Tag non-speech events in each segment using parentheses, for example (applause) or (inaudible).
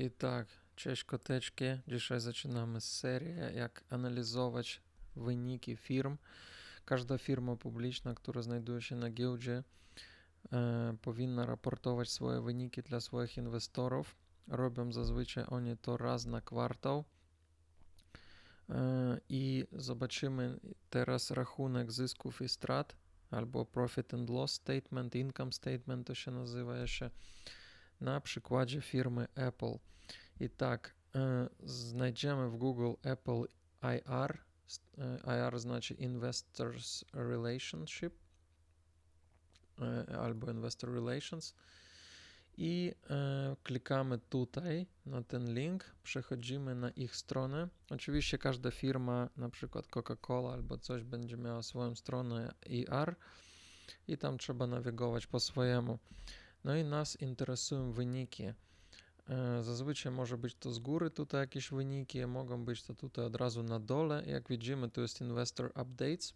I tak, cześć koteczki. Dzisiaj zaczynamy serię, jak analizować wyniki firm. Każda firma publiczna, która znajduje się na giełdzie, e, powinna raportować swoje wyniki dla swoich inwestorów. Robią zazwyczaj oni to raz na kwartał. E, I zobaczymy teraz rachunek zysków i strat, albo profit and loss statement, income statement to się nazywa jeszcze na przykładzie firmy Apple. I tak, e, znajdziemy w Google Apple IR. E, IR znaczy Investors Relationship e, albo Investor Relations. I klikamy tutaj na ten link, przechodzimy na ich stronę. Oczywiście każda firma, na przykład Coca-Cola albo coś, będzie miała swoją stronę IR i tam trzeba nawigować po swojemu. No i nas interesują wyniki. Zazwyczaj może być to z góry tutaj jakieś wyniki, mogą być to tutaj od razu na dole. Jak widzimy, to jest Investor Updates.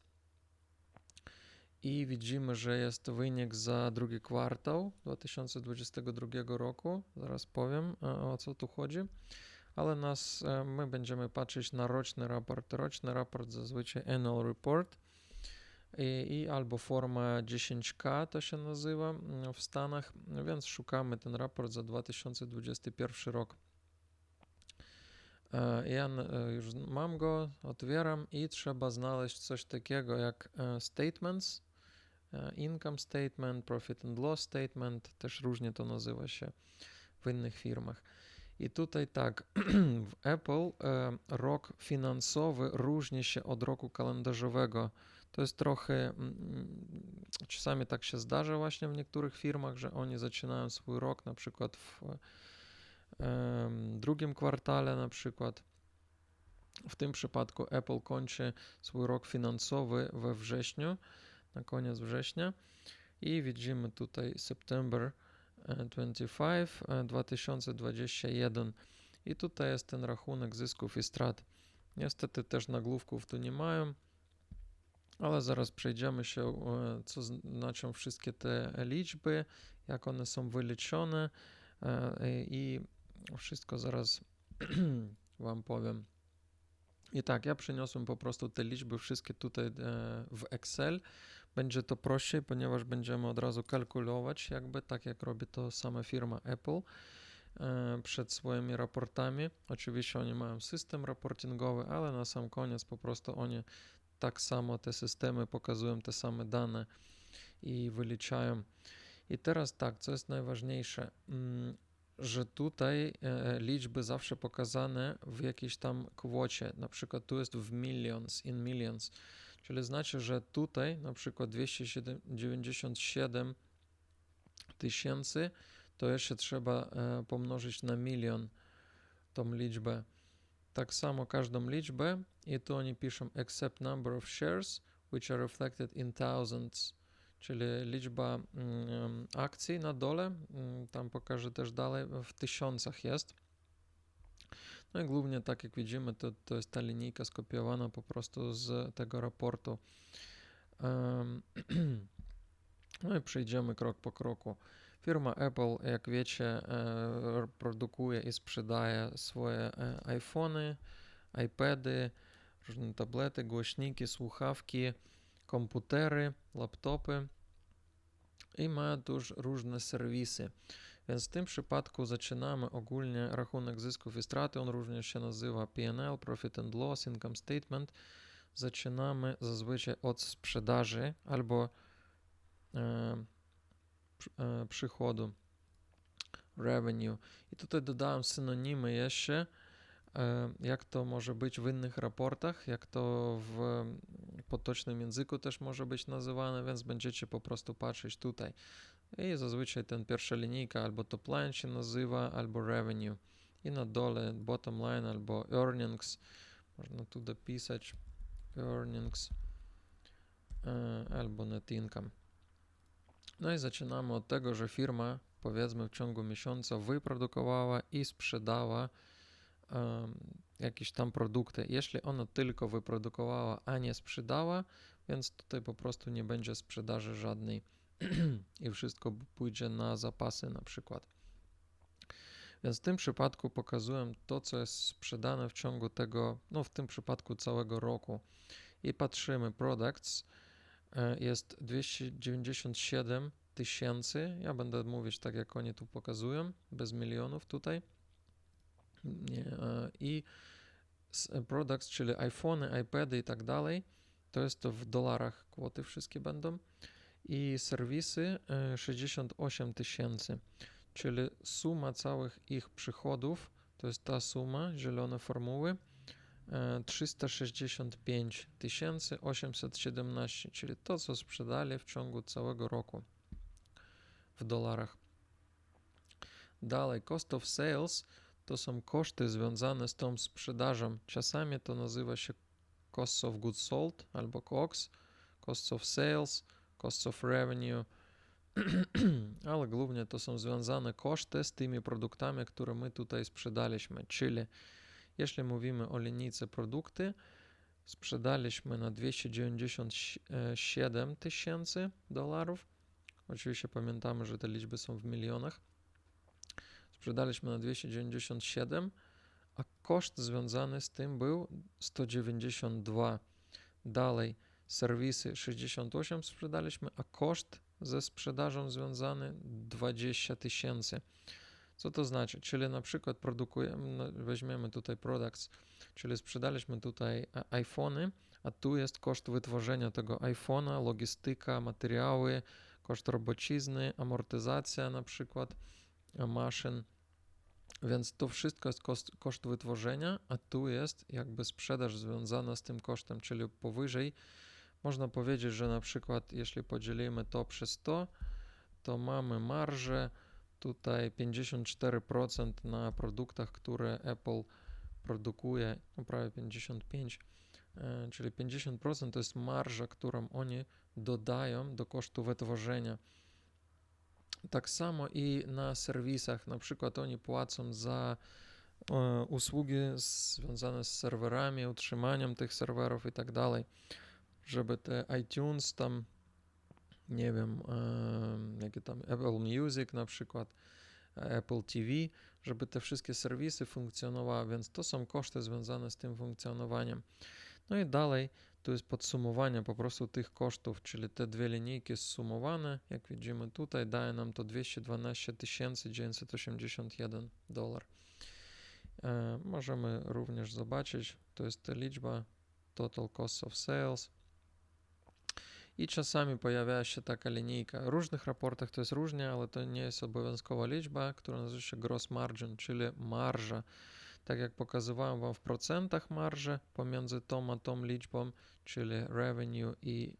I widzimy, że jest wynik za drugi kwartał 2022 roku. Zaraz powiem o co tu chodzi. Ale nas, my będziemy patrzeć na roczny raport. Roczny raport zazwyczaj Annual Report i, i albo forma 10K to się nazywa mm, w Stanach, więc szukamy ten raport za 2021 rok. E, ja e, już mam go, otwieram i trzeba znaleźć coś takiego jak e, statements, income statement, profit and loss statement, też różnie to nazywa się w innych firmach. I tutaj tak, (clears throat) w Apple rok finansowy różni się od roku kalendarzowego. To jest trochę, czasami tak się zdarza właśnie w niektórych firmach, że oni zaczynają swój rok na przykład w drugim kwartale na przykład. W tym przypadku Apple kończy swój rok finansowy we wrześniu, na koniec września i widzimy tutaj September 25 2021 i tutaj jest ten rachunek zysków i strat. Niestety też nagłówków tu nie mają, ale zaraz przejdziemy się, e, co znaczą wszystkie te liczby, jak one są wyliczone e, i wszystko zaraz (clears throat) Wam powiem. I tak, ja przeniosłem po prostu te liczby wszystkie tutaj e, w Excel. Będzie to prościej, ponieważ będziemy od razu kalkulować, jakby tak jak robi to sama firma Apple przed swoimi raportami. Oczywiście oni mają system raportingowy, ale na sam koniec po prostu oni tak samo te systemy pokazują te same dane i wyliczają. I teraz tak, co jest najważniejsze, mm, że tutaj e, liczby zawsze pokazane w jakiejś tam kwocie, na przykład tu jest w millions, in millions, czyli znaczy, że tutaj na przykład 297 tysięcy, to jeszcze trzeba e, pomnożyć na milion tą liczbę tak samo każdą liczbę i tu oni piszą except number of shares which are reflected in thousands, czyli liczba mm, akcji na dole, mm, tam pokażę też dalej, w tysiącach jest. No i głównie tak jak widzimy, to, to jest ta linijka skopiowana po prostu z tego raportu. No i przejdziemy krok po kroku. Firma Apple, jak wiecie, e, produkuje i sprzedaje swoje e, iPhony, iPady, różne tablety, głośniki, słuchawki, komputery, laptopy i ma też różne serwisy. Więc w tym przypadku zaczynamy ogólnie rachunek zysków i straty, on również się nazywa P&L, Profit and Loss, Income Statement. Zaczynamy zazwyczaj od sprzedaży albo e, E, przychodu, revenue. I tutaj dodałem synonimy jeszcze, e, jak to może być w innych raportach, jak to w potocznym języku też może być nazywane, więc będziecie po prostu patrzeć tutaj. I zazwyczaj ten pierwsza linijka albo top line się nazywa, albo revenue. I na dole bottom line albo earnings. Można tu dopisać earnings albo net income. No i zaczynamy od tego, że firma powiedzmy w ciągu miesiąca wyprodukowała i sprzedała jakieś tam produkty. Jeśli ona tylko wyprodukowała, a nie sprzedała, więc tutaj po prostu nie będzie sprzedaży żadnej (clears throat) i wszystko pójdzie na zapasy na przykład. Więc w tym przypadku pokazuję to, co jest sprzedane w ciągu tego, no w tym przypadku całego roku. I patrzymy, products e, jest 297 tysięcy. Ja będę mówić tak, jak oni tu pokazują, bez milionów tutaj. E, I products, czyli iPhony, iPady i tak dalej, to jest to w dolarach kwoty wszystkie będą. I serwisy 68 tysięcy czyli suma całych ich przychodów, to jest ta suma, zielone formuły, 365 817, czyli to, co sprzedali w ciągu całego roku w dolarach. Dalej, cost of sales to są koszty związane z tą sprzedażą. Czasami to nazywa się cost of goods sold albo COGS, cost of sales, cost of revenue, (clears throat) ale głównie to są związane koszty z tymi produktami, które my tutaj sprzedaliśmy. Czyli jeśli mówimy o linijce produkty, sprzedaliśmy na 297 tysięcy dolarów. Oczywiście pamiętamy, że te liczby są w milionach. Sprzedaliśmy na 297, a koszt związany z tym był 192. Dalej serwisy 68 sprzedaliśmy, a koszt ze sprzedażą związany 20 tysięcy. Co to znaczy? Czyli na przykład produkujemy, no, weźmiemy tutaj products, czyli sprzedaliśmy tutaj iPhony, a tu jest koszt wytworzenia tego iPhone'a, logistyka, materiały, koszt robocizny, amortyzacja na przykład maszyn. Więc to wszystko jest koszt, koszt wytworzenia, a tu jest jakby sprzedaż związana z tym kosztem, czyli powyżej można powiedzieć, że na przykład jeśli podzielimy to przez 100, to mamy marżę tutaj 54% na produktach, które Apple produkuje, no prawie 55, e, czyli 50% to jest marża, którą oni dodają do kosztu wytworzenia. Tak samo i na serwisach, na przykład oni płacą za e, usługi związane z serwerami, utrzymaniem tych serwerów i tak dalej żeby te iTunes tam, nie wiem, jakie tam Apple Music na przykład, Apple TV, żeby te wszystkie serwisy funkcjonowały, więc to są koszty związane z tym funkcjonowaniem. No i dalej tu jest podsumowanie po prostu tych kosztów, czyli te dwie linijki zsumowane, jak widzimy tutaj, daje nam to 212 981 dolar. E, możemy również zobaczyć, to jest ta liczba total cost of sales, i czasami pojawia się taka linijka. W różnych raportach to jest różnie, ale to nie jest obowiązkowa liczba, która nazywa się gross margin, czyli marża. Tak jak pokazywałem Wam w procentach marży pomiędzy tą a tą liczbą, czyli revenue i,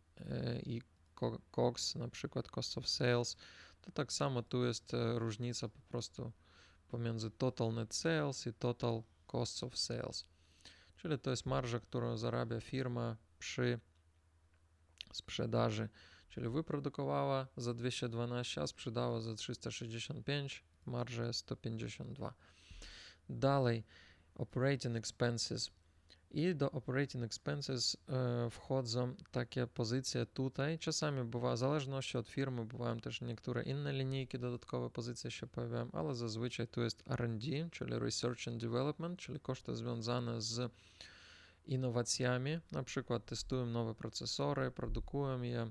i COGS, na przykład cost of sales, to tak samo tu jest różnica po prostu pomiędzy total net sales i total cost of sales. Czyli to jest marża, którą zarabia firma przy sprzedaży, czyli wyprodukowała za 212, a sprzedała za 365, marża 152. Dalej, operating expenses. I do operating expenses e, wchodzą takie pozycje tutaj. Czasami bywa, w zależności od firmy, bywają też niektóre inne linijki, dodatkowe pozycje się pojawiają, ale zazwyczaj tu jest R&D, czyli Research and Development, czyli koszty związane z innowacjami, na przykład testują nowe procesory, produkują je,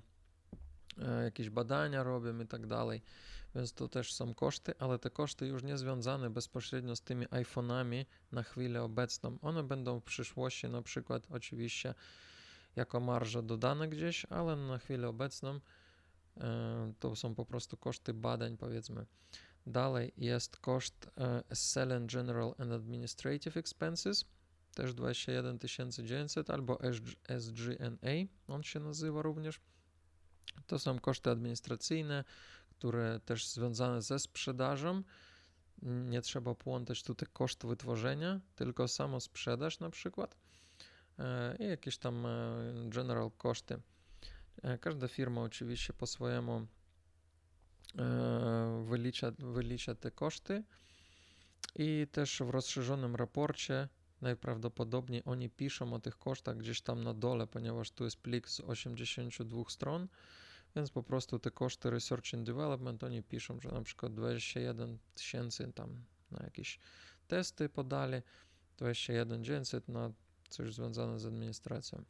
e, jakieś badania robią i tak dalej. Więc to też są koszty, ale te koszty już nie związane bezpośrednio z tymi iPhone'ami na chwilę obecną. One będą w przyszłości na przykład oczywiście jako marża dodane gdzieś, ale na chwilę obecną e, to są po prostu koszty badań powiedzmy. Dalej jest koszt e, Selling General and Administrative Expenses też 21 900 albo SGNA, on się nazywa również. To są koszty administracyjne, które też związane ze sprzedażą. Nie trzeba połączyć tutaj koszt wytworzenia, tylko samo sprzedaż na przykład e, i jakieś tam e, general koszty. E, każda firma oczywiście po swojemu wylicza, wylicza te koszty i też w rozszerzonym raporcie Najprawdopodobniej oni piszą o tych kosztach gdzieś tam na dole, ponieważ tu jest plik z 82 stron, więc po prostu te koszty Research and Development oni piszą, że na przykład 21 tysięcy tam na jakieś testy podali, 21 900 na coś związane z administracją.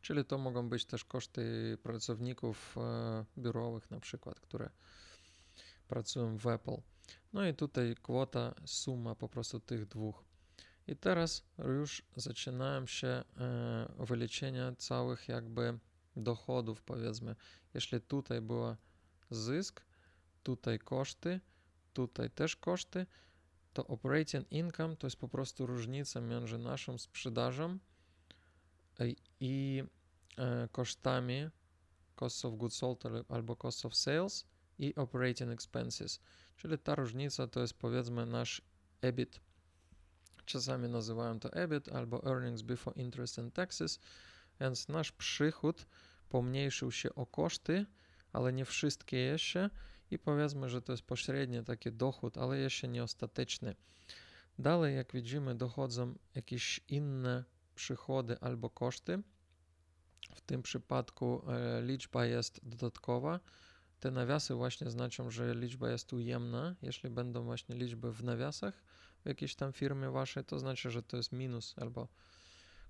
Czyli to mogą być też koszty pracowników e, biurowych na przykład, które pracują w Apple. No i tutaj kwota, suma po prostu tych dwóch. I teraz już zaczynają się e, całych jakby dochodów, powiedzmy. Jeśli tutaj była zysk, tutaj koszty, tutaj też koszty, to operating income to jest po prostu różnica między naszą sprzedażą i e, kosztami cost of goods sold albo cost of sales i operating expenses. Czyli ta różnica to jest powiedzmy nasz EBIT. Czasami nazywają to EBIT albo earnings before interest and taxes, więc nasz przychód pomniejszył się o koszty, ale nie wszystkie jeszcze i powiedzmy, że to jest pośredni taki dochód, ale jeszcze nie ostateczny. Dalej, jak widzimy, dochodzą jakieś inne przychody albo koszty. W tym przypadku e, liczba jest dodatkowa. Te nawiasy właśnie znaczą, że liczba jest ujemna. Jeśli będą właśnie liczby w nawiasach w jakiejś tam firmie waszej, to znaczy, że to jest minus albo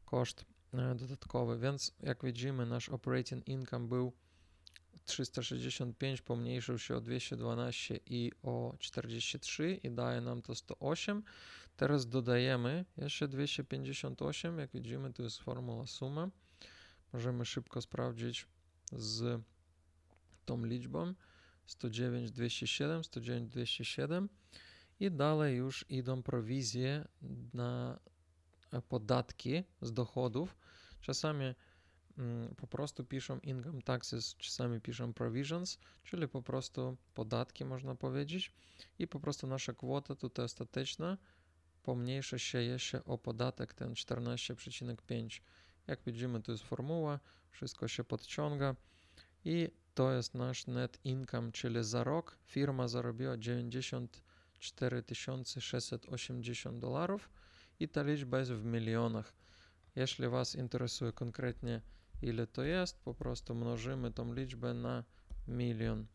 koszt e, dodatkowy. Więc jak widzimy, nasz operating income był 365 pomniejszył się o 212 i o 43 i daje nam to 108. Teraz dodajemy jeszcze 258. Jak widzimy, to jest formuła suma. Możemy szybko sprawdzić z tą liczbą 109 207, 109 207 i dalej już idą prowizje na podatki z dochodów. Czasami Mm, po prostu piszą income taxes, czasami piszą provisions, czyli po prostu podatki można powiedzieć i po prostu nasza kwota tutaj ostateczna pomniejsza się jeszcze o podatek ten 14,5. Jak widzimy to jest formuła, wszystko się podciąga i to jest nasz net income, czyli za rok firma zarobiła 94 680 dolarów i ta liczba jest w milionach. Jeśli Was interesuje konkretnie ile to jest, po prostu mnożymy tą liczbę na milion.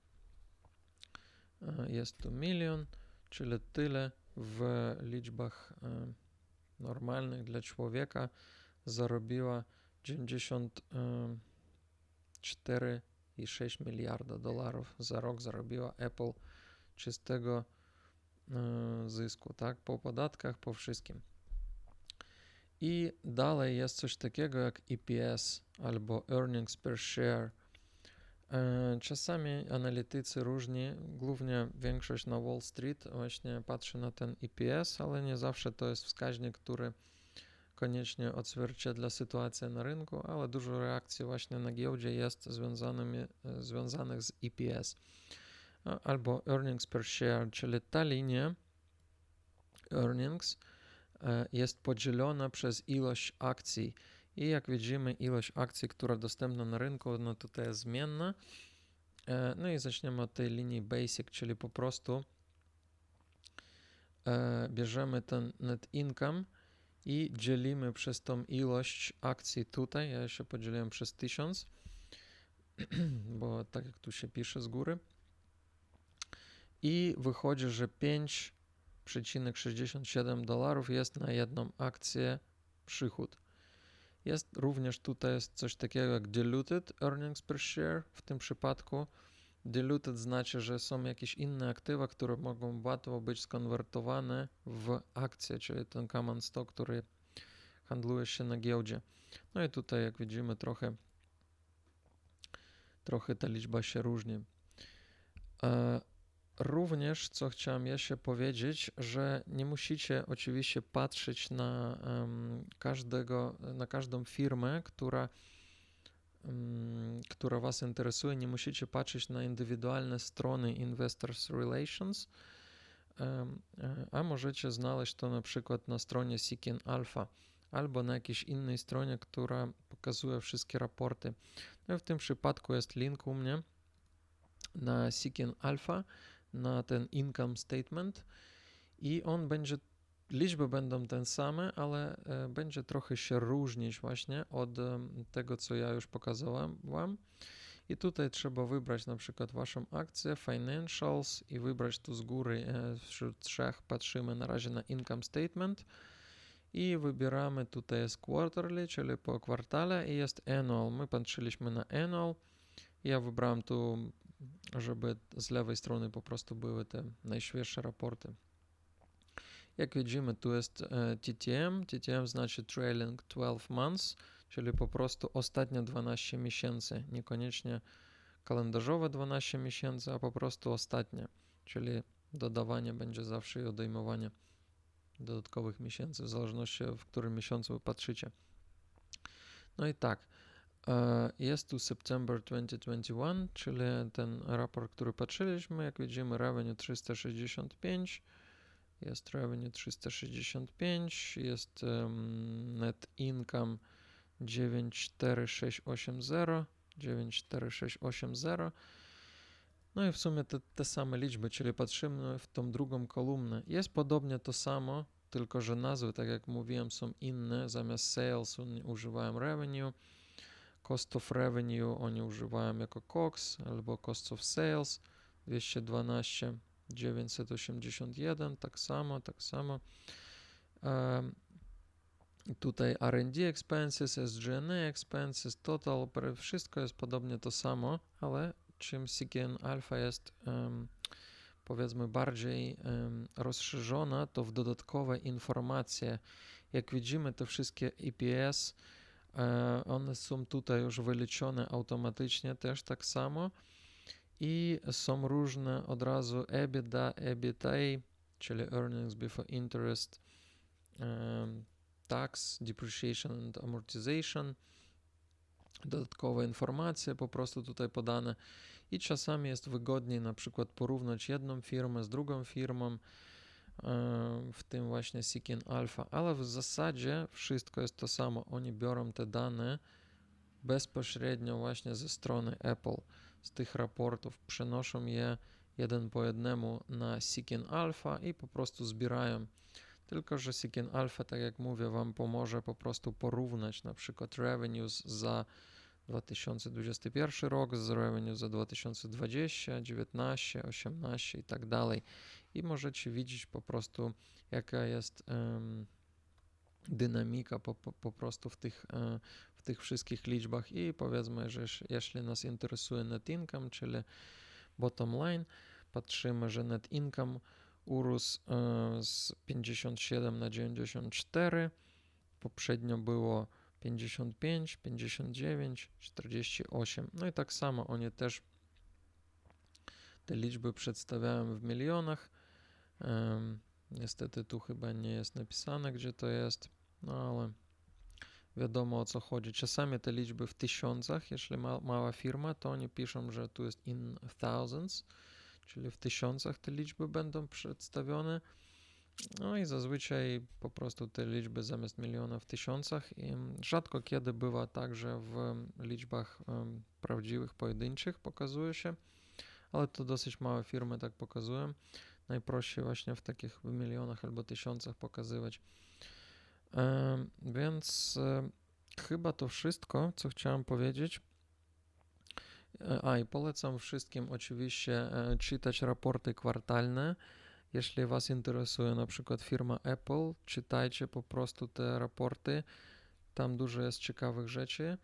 E, jest to milion, czyli tyle w liczbach e, normalnych dla człowieka zarobiła 94,6 miliarda dolarów za rok zarobiła Apple czystego e, zysku, tak? Po podatkach, po wszystkim. I dalej jest coś takiego jak EPS albo Earnings per Share. E, czasami analitycy różni, głównie większość na Wall Street właśnie patrzy na ten EPS, ale nie zawsze to jest wskaźnik, który koniecznie odzwierciedla sytuację na rynku, ale dużo reakcji właśnie na giełdzie jest e, związanych z EPS albo Earnings per Share, czyli ta linia Earnings E, jest podzielona przez ilość akcji. I jak widzimy, ilość akcji, która dostępna na rynku, no tutaj jest zmienna. E, no i zaczniemy od tej linii basic, czyli po prostu e, bierzemy ten net income i dzielimy przez tą ilość akcji tutaj. Ja się podzieliłem przez 1000, (clears throat) bo tak jak tu się pisze z góry. I wychodzi, że 5 67 dolarów jest na jedną akcję przychód. Jest również tutaj jest coś takiego jak diluted earnings per share w tym przypadku. Diluted znaczy, że są jakieś inne aktywa, które mogą łatwo być skonwertowane w akcje, czyli ten common stock, który handluje się na giełdzie. No i tutaj, jak widzimy, trochę, trochę ta liczba się różni. E, Również, co chciałem jeszcze powiedzieć, że nie musicie oczywiście patrzeć na każdego, na każdą firmę, która, która Was interesuje, nie musicie patrzeć na indywidualne strony Investors Relations, um, a możecie znaleźć to na przykład na stronie Seeking Alpha albo na jakiejś innej stronie, która pokazuje wszystkie raporty. No w tym przypadku jest link u mnie na Seeking Alpha na ten income statement i on będzie, liczby będą te same, ale e, będzie trochę się różnić właśnie od tego, co ja już pokazałem wam. I tutaj trzeba wybrać na przykład Waszą akcję, Financials i wybrać tu z góry e, wśród trzech. Patrzymy na razie na Income Statement i wybieramy tutaj jest Quarterly, czyli po kwartale i jest Annual. My patrzyliśmy na Annual. Ja wybrałem tu, żeby z lewej strony po prostu były te najświeższe raporty. Jak widzimy, tu jest e, TTM. TTM znaczy Trailing 12 Months, czyli po prostu ostatnie 12 miesięcy, niekoniecznie kalendarzowe 12 miesięcy, a po prostu ostatnie, czyli dodawanie będzie zawsze i odejmowanie dodatkowych miesięcy, w zależności w którym miesiącu patrzycie. No i tak, jest tu September 2021, czyli ten raport, który patrzyliśmy, jak widzimy revenue 365, jest revenue 365, jest net income 94680, 94680. No i w sumie te, te same liczby, czyli patrzymy w tą drugą kolumnę. Jest podobnie to samo, tylko że nazwy, tak jak mówiłem, są inne. Zamiast sales używają revenue, cost of revenue oni używają jako COGS albo cost of sales 212 981, tak samo, tak samo. Um, tutaj R&D expenses, SG&A expenses, total, wszystko jest podobnie to samo, ale czym CKN Alpha jest um, powiedzmy bardziej um, rozszerzona, to w dodatkowe informacje. Jak widzimy, te wszystkie EPS, one są tutaj już wyliczone automatycznie też tak samo i są różne od razu EBITDA, EBITDA, czyli Earnings Before Interest, Tax, Depreciation and Amortization, dodatkowe informacje po prostu tutaj podane i czasami jest wygodniej na przykład porównać jedną firmę z drugą firmą, w tym właśnie Seeking Alpha, ale w zasadzie wszystko jest to samo. Oni biorą te dane bezpośrednio właśnie ze strony Apple z tych raportów, przenoszą je jeden po jednemu na Seeking Alpha i po prostu zbierają. Tylko, że Seeking Alpha, tak jak mówię, Wam pomoże po prostu porównać na przykład revenues za 2021 rok z revenue za 2020, 19, 18 i tak dalej. I możecie widzieć po prostu, jaka jest um, dynamika po, po, po prostu w tych, e, w tych wszystkich liczbach i powiedzmy, że jeśli nas interesuje net income, czyli bottom line, patrzymy, że net income urósł e, z 57 na 94, poprzednio było 55, 59, 48. No i tak samo oni też te liczby przedstawiają w milionach. Um, niestety tu chyba nie jest napisane, gdzie to jest, no ale wiadomo o co chodzi. Czasami te liczby w tysiącach, jeśli ma, mała firma, to oni piszą, że tu jest in thousands, czyli w tysiącach te liczby będą przedstawione. No i zazwyczaj po prostu te liczby zamiast miliona w tysiącach. I rzadko kiedy bywa tak, że w liczbach prawdziwych, pojedynczych pokazuje się, ale to dosyć małe firmy tak pokazują. Najprościej właśnie w takich milionach albo tysiącach pokazywać. Więc chyba to wszystko, co chciałem powiedzieć. E, a i polecam wszystkim oczywiście e, czytać raporty kwartalne. Jeśli Was interesuje na przykład firma Apple, czytajcie po prostu te raporty. Tam dużo jest ciekawych rzeczy.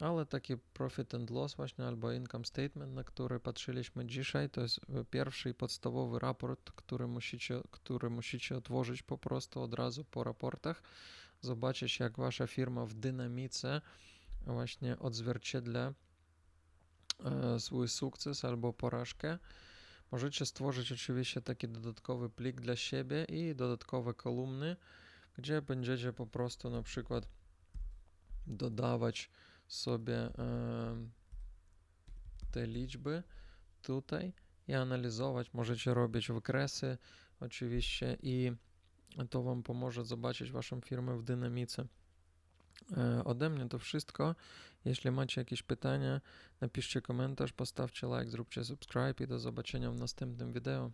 Ale taki profit and loss właśnie albo income statement, na który patrzyliśmy dzisiaj, to jest e, pierwszy podstawowy raport, który musicie, który musicie otworzyć po prostu od razu po raportach, zobaczyć jak wasza firma w dynamice właśnie odzwierciedla e, swój sukces albo porażkę. Możecie stworzyć oczywiście taki dodatkowy plik dla siebie i dodatkowe kolumny, gdzie będziecie po prostu na przykład dodawać sobie te liczby tutaj i analizować. Możecie robić wykresy oczywiście i to Wam pomoże zobaczyć Waszą firmę w dynamice. E, ode mnie to wszystko. Jeśli macie jakieś pytania, napiszcie komentarz, postawcie like, zróbcie subscribe i do zobaczenia w następnym wideo.